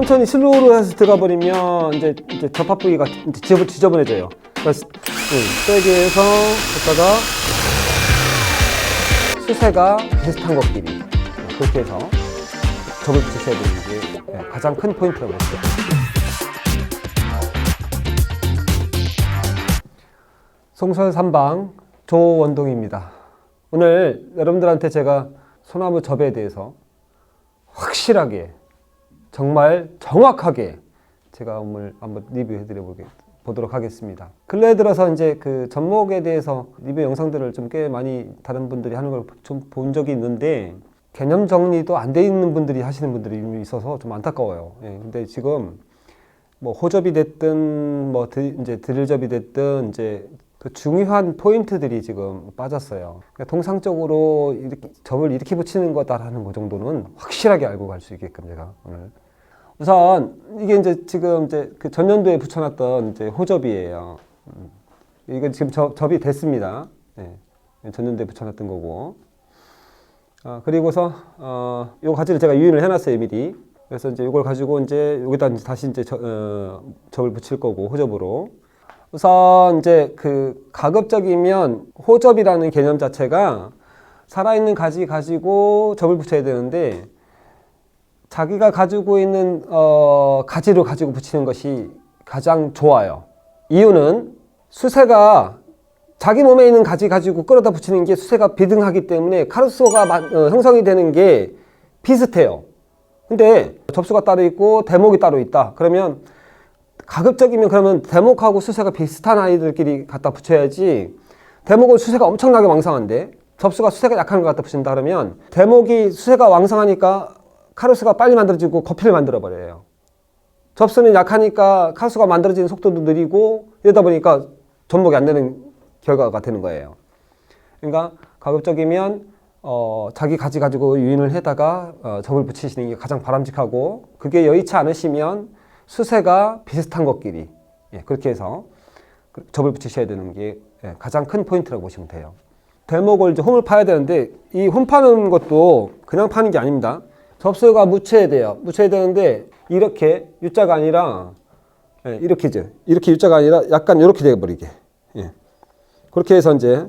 천천히 슬로우로 해서 들어가 버리면 이제 이제 접합 부위가 이제 지저- 지저분해져요. 그래서 응, 세게 해서 걷다가 수세가 비슷한 것끼리 네, 그렇게 해서 접을 붙이셔야 되는 게 네, 가장 큰 포인트라고 했어요. 송설 삼방 조원동입니다. 오늘 여러분들한테 제가 소나무 접에 대해서 확실하게 정말 정확하게 제가 오늘 한번 리뷰해 드려 보도록 하겠습니다. 근래에 들어서 이제 그 접목에 대해서 리뷰 영상들을 좀 꽤 많이 다른 분들이 하는 걸 좀 본 적이 있는데 개념 정리도 안 돼 있는 분들이 하시는 분들이 있어서 좀 안타까워요. 예, 근데 지금 뭐 호접이 됐든 뭐 드, 이제 드릴접이 됐든 이제 그 중요한 포인트들이 지금 빠졌어요. 그러니까 통상적으로 이렇게 접을 이렇게 붙이는 거다라는 거 정도는 확실하게 알고 갈 수 있게끔 제가 오늘 우선 이게 이제 지금 이제 그 전년도에 붙여놨던 이제 호접이에요. 음. 이건 지금 접, 접이 됐습니다. 네. 전년도에 붙여놨던 거고. 아, 그리고서 어, 요 가지를 제가 유인을 해놨어요 미리. 그래서 이제 이걸 가지고 이제 여기다 이제 다시 이제 저, 어, 접을 붙일 거고 호접으로. 우선 이제 그 가급적이면 호접이라는 개념 자체가 살아있는 가지 가지고 접을 붙여야 되는데 자기가 가지고 있는 어, 가지를 가지고 붙이는 것이 가장 좋아요. 이유는 수세가 자기 몸에 있는 가지 가지고 끌어다 붙이는 게 수세가 비등하기 때문에 카르소가 마- 어, 형성이 되는 게 비슷해요. 근데 접수가 따로 있고 대목이 따로 있다. 그러면 가급적이면 그러면 대목하고 수세가 비슷한 아이들끼리 갖다 붙여야지 대목은 수세가 엄청나게 왕성한데 접수가 수세가 약한 걸 갖다 붙인다 그러면 대목이 수세가 왕성하니까 카루스가 빨리 만들어지고 거피를 만들어 버려요. 접수는 약하니까 카루스가 만들어지는 속도도 느리고 이러다 보니까 접목이 안 되는 결과가 되는 거예요. 그러니까 가급적이면 어, 자기 가지 가지고 유인을 해다가 어, 접을 붙이시는 게 가장 바람직하고 그게 여의치 않으시면 수세가 비슷한 것끼리 예, 그렇게 해서 그 접을 붙이셔야 되는 게 예, 가장 큰 포인트라고 보시면 돼요. 대목을 이제 홈을 파야 되는데 이 홈 파는 것도 그냥 파는 게 아닙니다. 접수가 묻혀야 돼요. 묻혀야 되는데 이렇게 U자가 아니라 예, 이렇게죠. 이렇게 U자가 아니라 약간 이렇게 돼버리게. 예. 그렇게 해서 이제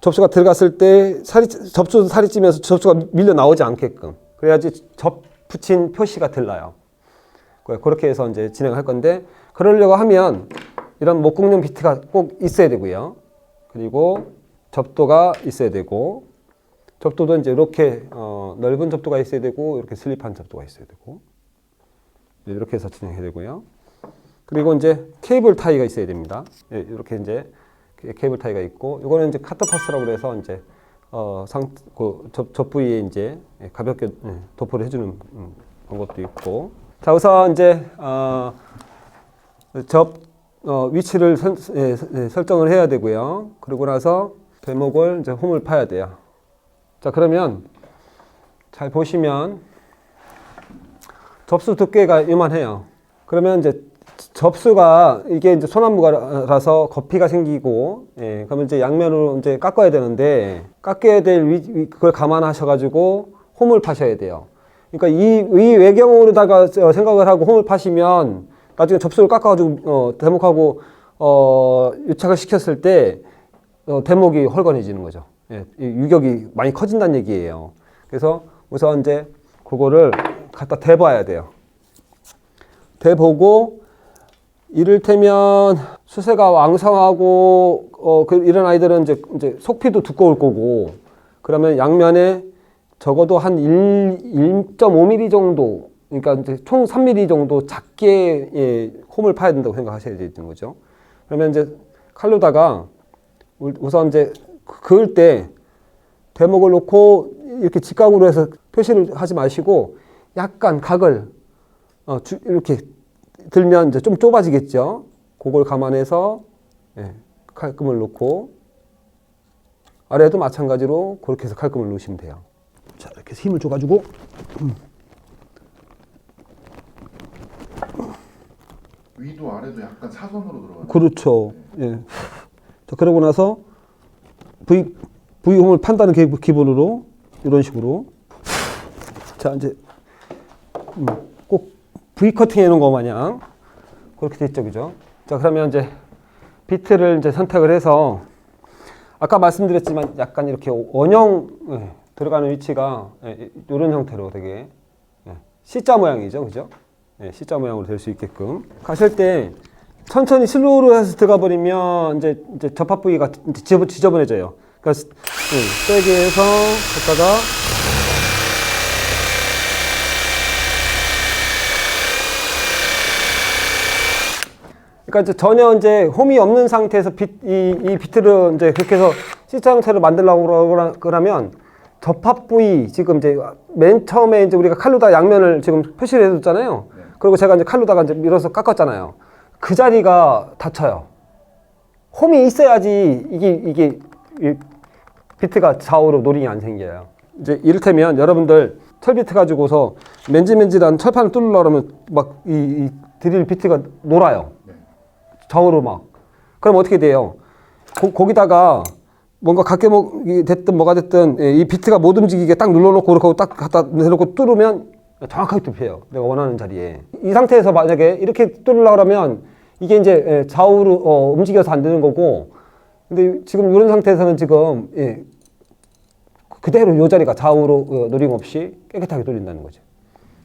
접수가 들어갔을 때 살이 접수 살이 찌면서 접수가 밀려 나오지 않게끔 그래야지 접 붙인 표시가 들라요. 그- 그렇게 해서 이제 진행할 건데 그러려고 하면 이런 목공용 비트가 꼭 있어야 되고요. 그리고 접도가 있어야 되고 접도도 이제 이렇게 어, 넓은 접도가 있어야 되고 이렇게 슬립한 접도가 있어야 되고 이렇게 해서 진행해야 되고요. 그리고 이제 케이블 타이가 있어야 됩니다. 예, 이렇게 이제 케이블 타이가 있고 이거는 이제 카트파스라고 그래서 이제 어, 상, 그 접, 접 부위에 이제 예, 가볍게 예, 도포를 해주는 음, 방법도 있고 자 우선 이제 어, 접 어, 위치를 선- 예, 예, 설정을 해야 되고요. 그러고 나서 대목을 이제 홈을 파야 돼요. 자 그러면 잘 보시면 접수 두께가 이만해요. 그러면 이제 접수가 이게 이제 소나무가라서 거피가 생기고, 예, 그러면 이제 양면으로 이제 깎아야 되는데 깎아야 될 위, 위- 그걸 감안하셔가지고 홈을 파셔야 돼요. 그러니까 이, 이 외경으로다가 저 생각을 하고 홈을 파시면 나중에 접수를 깎아가지고 어, 대목하고 어, 유착을 시켰을 때 어, 대목이 헐거해지는 거죠. 예, 이 유격이 많이 커진다는 얘기예요. 그래서 우선 이제 그거를 갖다 대봐야 돼요. 대보고 이를테면 수세가 왕성하고 어, 그 이런 아이들은 이제, 이제 속피도 두꺼울 거고 그러면 양면에 적어도 한 1, 1.5mm 정도 그러니까 이제 총 3mm 정도 작게 예, 홈을 파야 된다고 생각하셔야 되는 거죠. 그러면 이제 칼로다가 우- 우선 이제 그을 때 대목을 놓고 이렇게 직각으로 해서 표시를 하지 마시고 약간 각을 어, 주- 이렇게 들면 이제 좀 좁아지겠죠. 그걸 감안해서 예, 칼금을 놓고 아래도 마찬가지로 그렇게 해서 칼금을 놓으시면 돼요. 자 이렇게 해서 힘을 줘가지고 위도 아래도 약간 사선으로 들어가는 그렇죠. 예. 자 그러고 나서 V V 홈을 판다는 기- 기본으로 이런 식으로 자 이제 음, 꼭 V 커팅 해놓은 거 마냥 그렇게 됐죠, 그죠? 자, 그러면 이제 비트를 이제 선택을 해서 아까 말씀드렸지만 약간 이렇게 원형 예, 들어가는 위치가 이런 형태로 되게 예, C자 모양이죠, 그죠? 예, C자 모양으로 될 수 있게끔 가실 때 천천히 슬로우로 해서 들어가 버리면 이제 이제 접합 부위가 이제 지저- 지저분해져요. 그러니까 스- 예, 세게 해서 갔다가 그러니까 이제 전혀 이제 홈이 없는 상태에서 비, 이, 이 비트를 이제 그렇게 해서 C자 형태로 만들려고 그러- 그러면 접합 부위 지금 이제 맨 처음에 이제 우리가 칼로다 양면을 지금 표시를 해뒀잖아요. 그리고 제가 이제 칼로다가 이제 밀어서 깎았잖아요. 그 자리가 닫혀요. 홈이 있어야지 이게 이게 이 비트가 좌우로 노링이 안 생겨요. 이제 이를테면 여러분들 철비트 가지고서 맨질맨질한 철판을 뚫으려고 그러면 막이 이 드릴 비트가 놀아요. 네. 좌우로 막. 그럼 어떻게 돼요? 고, 거기다가 뭔가 각개목이 됐든 뭐가 됐든 예, 이 비트가 못 움직이게 딱 눌러놓고 그렇게 딱 갖다 내놓고 뚫으면 정확하게 뚫혀요. 내가 원하는 자리에. 이 상태에서 만약에 이렇게 뚫으려고 하면 이게 이제 예, 좌우로 어, 움직여서 안 되는 거고 근데 지금 이런 상태에서는 지금 예, 그대로 이 자리가 좌우로 어, 노림 없이 깨끗하게 뚫린다는 거죠.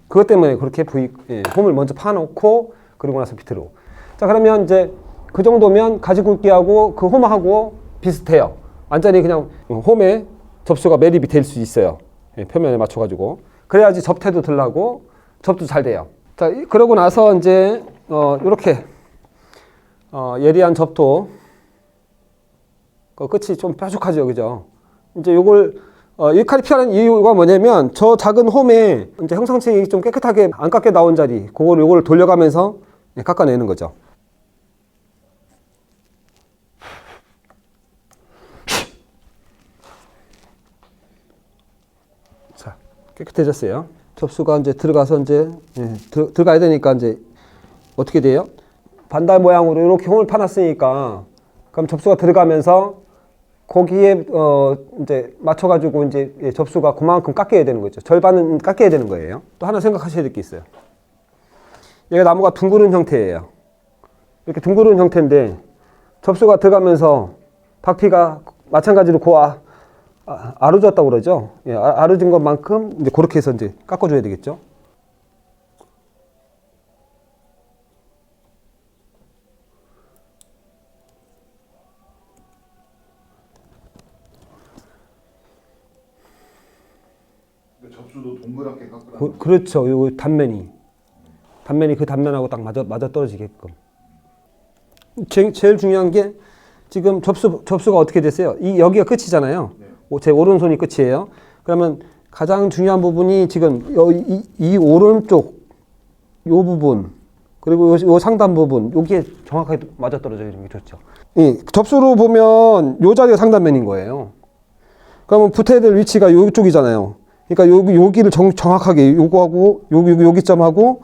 그것 때문에 그렇게 V 예, 홈을 먼저 파놓고 그리고 나서 비트로. 자 그러면 이제 그 정도면 가지 굵기하고 그 홈하고 비슷해요. 완전히 그냥 홈에 접수가 매립이 될 수 있어요. 예, 표면에 맞춰가지고 그래야지 접태도 들라고 접도 잘 돼요. 자 이- 그러고 나서 이제 어 이렇게 어, 예리한 접도 그 끝이 좀 뾰족하죠, 그죠? 이제 요걸 어, 이 칼이 필요한 이유가 뭐냐면 저 작은 홈에 이제 형상층이 좀 깨끗하게 안 깎여 나온 자리, 그걸 요걸 돌려가면서 예, 깎아내는 거죠. 자, 깨끗해졌어요. 접수가 이제 들어가서 이제 예, 들, 들어가야 되니까 이제 어떻게 돼요? 반달 모양으로 이렇게 홈을 파놨으니까 그럼 접수가 들어가면서 거기에 어 이제 맞춰가지고 이제 예, 접수가 그만큼 깎여야 되는 거죠. 절반은 깎여야 되는 거예요. 또 하나 생각하셔야 될 게 있어요. 얘가 나무가 둥그런 형태예요. 이렇게 둥그런 형태인데 접수가 들어가면서 박피가 마찬가지로 그 아, 아, 아르졌다고 그러죠. 예, 아- 아르진 것만큼 이제 그렇게 해서 이제 깎아줘야 되겠죠. 근데 접수도 동그랗게 깎으라. 그, 그렇죠. 요 단면이 단면이 그 단면하고 딱 맞아 맞아 떨어지게끔. 제, 제일 중요한 게 지금 접수 접수가 어떻게 됐어요? 이 여기가 끝이잖아요. 네. 오, 제 오른손이 끝이에요. 그러면 가장 중요한 부분이 지금 여, 이, 이 오른쪽 요 부분 그리고 요, 요 상단 부분 여기에 정확하게 맞아 떨어져 있는 게 좋죠. 이 접수로 보면 요 자리가 상단면인 거예요. 그러면 붙어야 될 위치가 요쪽이잖아요. 그러니까 여기 여기를 정, 정확하게 요거하고 여기 여기 여기 점하고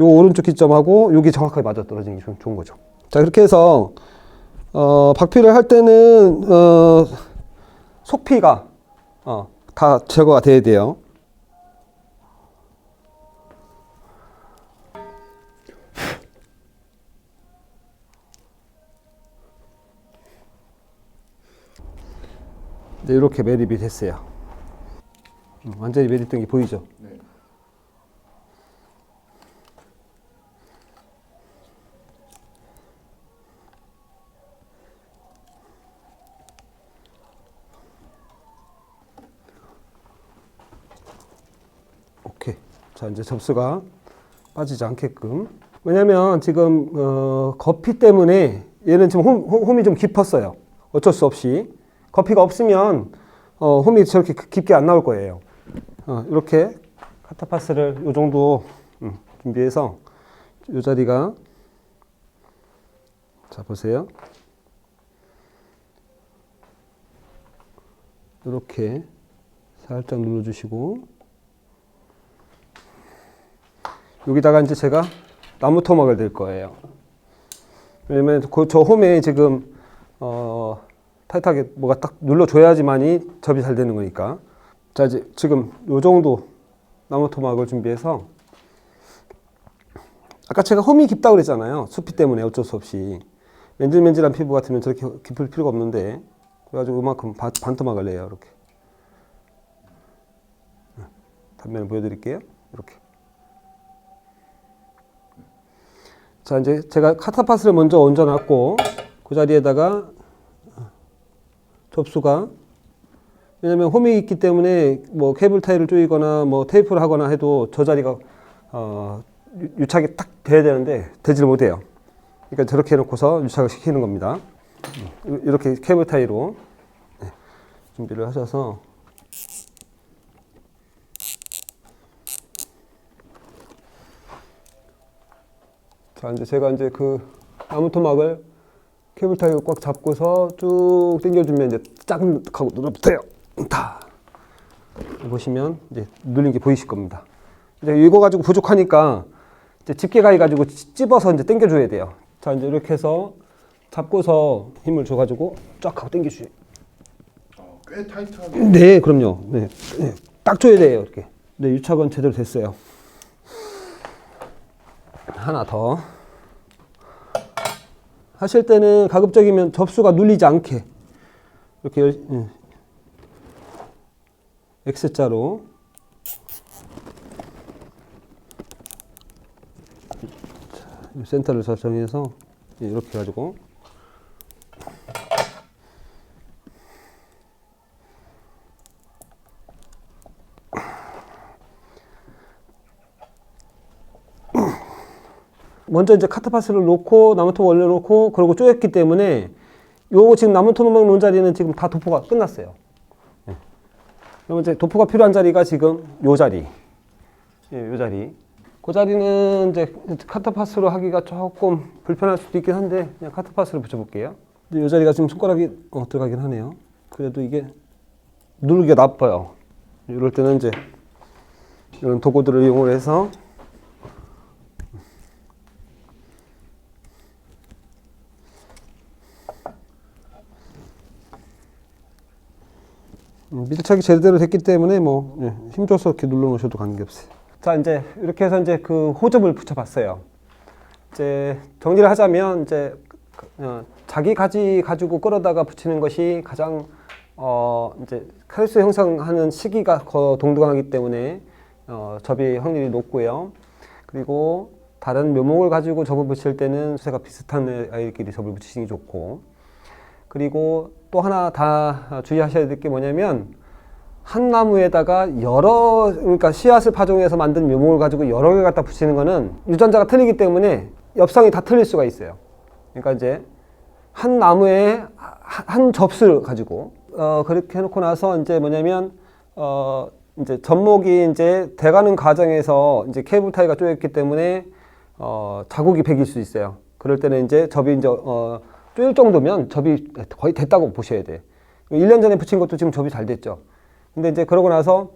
요 오른쪽 기점하고 여기 정확하게 맞아 떨어지는 게 좋- 좋은 거죠. 자 그렇게 해서 어, 박피를 할 때는 어, 속피가 어, 다 제거가 돼야 돼요. 네, 이렇게 매립이 됐어요. 음, 완전히 매립된 게 보이죠? 네. 오케이. 자, 이제 접수가 빠지지 않게끔. 왜냐면 지금, 어, 거피 때문에 얘는 지금 홈, 홈- 홈이 좀 깊었어요. 어쩔 수 없이. 거피가 없으면, 어, 홈이 저렇게 깊게 안 나올 거예요. 어, 이렇게 카타파스를 요 정도 음, 준비해서 요 자리가 자, 보세요. 이렇게 살짝 눌러주시고 여기다가 이제 제가 나무 토막을 댈 거예요. 왜냐면 그저 홈에 지금 어 타이트하게 뭐가 딱 눌러줘야지만이 접이 잘 되는 거니까. 자 이제 지금 요 정도 나무 토막을 준비해서 아까 제가 홈이 깊다고 그랬잖아요. 숲이 때문에 어쩔 수 없이. 맨질맨질한 피부 같으면 저렇게 깊을 필요가 없는데 그래가지고 이만큼 반, 반토막을 내요. 이렇게. 단면을 보여드릴게요. 이렇게. 자 이제 제가 카타파스를 먼저 얹어놨고 그 자리에다가 접수가 왜냐면 홈이 있기 때문에 뭐 케이블 타이를 조이거나 뭐 테이프를 하거나 해도 저 자리가 어, 유- 유착이 딱 돼야 되는데 되질 못해요. 그러니까 저렇게 해놓고서 유착을 시키는 겁니다. 음, 이렇게 케이블 타이로 네, 준비를 하셔서 자 이제 제가 이제 그 나무 토막을 케이블 타이로 꽉 잡고서 쭉 당겨주면 이제 짝 하고 눌러붙어요. 다 보시면 이제 눌린 게 보이실 겁니다. 이제 이거 가지고 부족하니까 이제 집게 가위 가지고 찌- 찝어서 이제 당겨줘야 돼요. 자 이제 이렇게 해서 잡고서 힘을 줘가지고 쫙 하고 당겨주세요. 어, 꽤 타이트하게. 네, 그럼요. 네, 네. 딱 줘야 돼요, 이렇게. 네, 유착은 제대로 됐어요. 하나 더. 하실 때는 가급적이면 접수가 눌리지 않게 이렇게 열- 예. X자로 센터를 설정해서 예, 이렇게 가지고 먼저 이제 카트파스를 놓고 나무토막 올려놓고 그러고 쪼였기 때문에 요 지금 나무토막 놓은 자리는 지금 다 도포가 끝났어요. 예. 그러면 이제 도포가 필요한 자리가 지금 요 자리, 예, 요 자리. 그 자리는 이제 카트파스로 하기가 조금 불편할 수도 있긴 한데 그냥 카트파스를 붙여볼게요. 근데 요 자리가 지금 손가락이 어, 들어가긴 하네요. 그래도 이게 누르기가 나빠요. 이럴 때는 이제 이런 도구들을 이용을 해서 밀착이 제대로 됐기 때문에 뭐 예, 힘줘서 이렇게 눌러 놓으셔도 관계없어요. 자 이제 이렇게 해서 이제 그 호접을 붙여봤어요. 이제 정리를 하자면 이제 그, 어, 자기 가지 가지고 끌어다가 붙이는 것이 가장 어 이제 칼수 형성하는 시기가 거 동등하기 때문에 어, 접이 확률이 높고요. 그리고 다른 묘목을 가지고 접을 붙일 때는 수세가 비슷한 아이들끼리 접을 붙이시는 게 좋고 그리고 또 하나 다 주의하셔야 될 게 뭐냐면 한 나무에다가 여러 그러니까 씨앗을 파종해서 만든 묘목을 가지고 여러 개 갖다 붙이는 거는 유전자가 틀리기 때문에 엽성이 다 틀릴 수가 있어요. 그러니까 이제 한 나무에 하- 한 접수를 가지고 어 그렇게 해놓고 나서 이제 뭐냐면 어 이제 접목이 이제 돼가는 과정에서 이제 케이블 타이가 쪼였기 때문에 어 자국이 배길 수 있어요. 그럴 때는 이제 접이 이제 어 쪼일 정도면 접이 거의 됐다고 보셔야 돼. 1년 전에 붙인 것도 지금 접이 잘 됐죠. 근데 이제 그러고 나서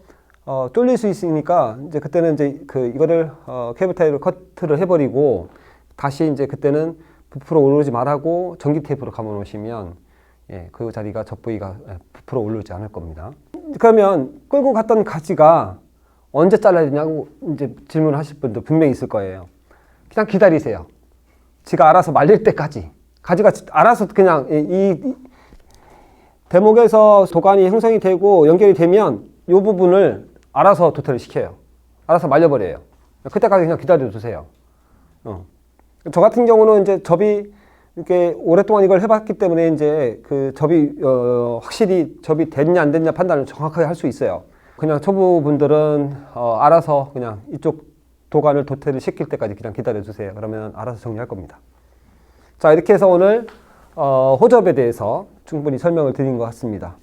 어, 쫄릴 수 있으니까 이제 그때는 이제 그 이거를 어, 케이블 타이로 커트를 해버리고 다시 이제 그때는 부풀어 오르지 말하고 전기 테이프로 감아 놓으시면 예, 그 자리가 접부위가 예, 부풀어 오르지 않을 겁니다. 그러면 끌고 갔던 가지가 언제 잘라야 되냐고 이제 질문을 하실 분도 분명히 있을 거예요. 그냥 기다리세요. 지가 알아서 말릴 때까지. 가지가 알아서 그냥 이, 이 대목에서 도관이 형성이 되고 연결이 되면 이 부분을 알아서 도태를 시켜요. 알아서 말려버려요. 그때까지 그냥 기다려 두세요. 어. 저 같은 경우는 이제 접이 이렇게 오랫동안 이걸 해봤기 때문에 이제 그 접이 어, 확실히 접이 됐냐 안 됐냐 판단을 정확하게 할 수 있어요. 그냥 초보분들은 어, 알아서 그냥 이쪽 도관을 도태를 시킬 때까지 그냥 기다려 주세요. 그러면 알아서 정리할 겁니다. 자 이렇게 해서 오늘 어, 호접에 대해서 충분히 설명을 드린 것 같습니다.